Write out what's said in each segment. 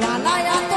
啦啦呀。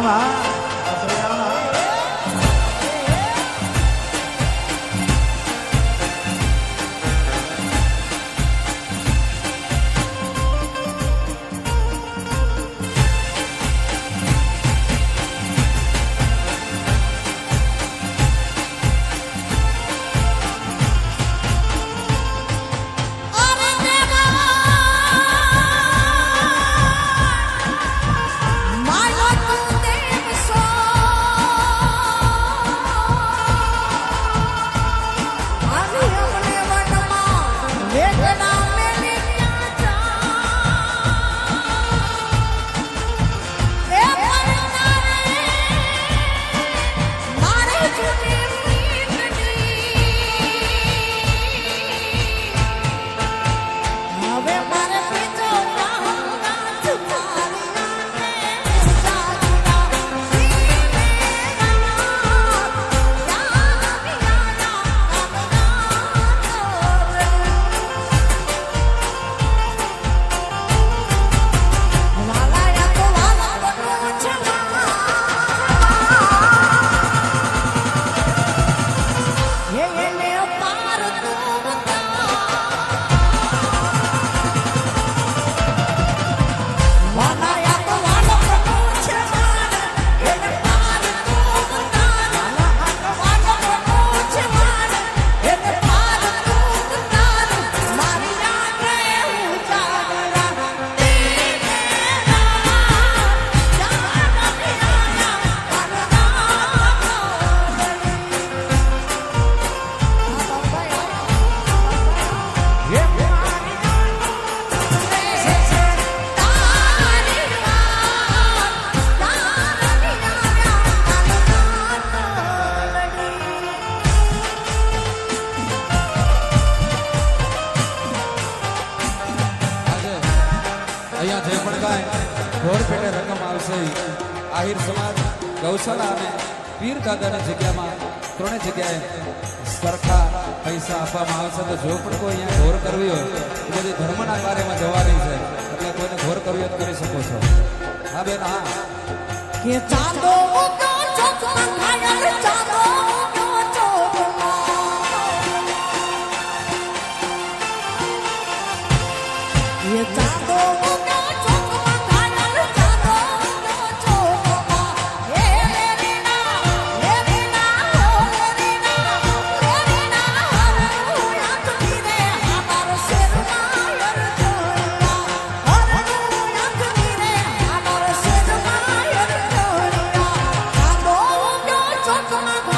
干嘛 અહીંયા જે પણ કાંઈ ઘોર ઢોરપેટે રકમ આવશે આહિર સમાજ, ગૌશાળા અને પીર દાદાની જગ્યામાં ત્રણેય જગ્યાએ સરખા પૈસા આપવામાં આવશે. તો જો પણ કોઈ અહીંયા ઘોર કરવી હોય તો બધી ધર્મના કાર્યમાં જવાની છે, એટલે કોઈને ઘોર કરવી હોય તો કરી શકો છો. હા બેન, હા. કે ચાંદો ચાંદો Oh, my God.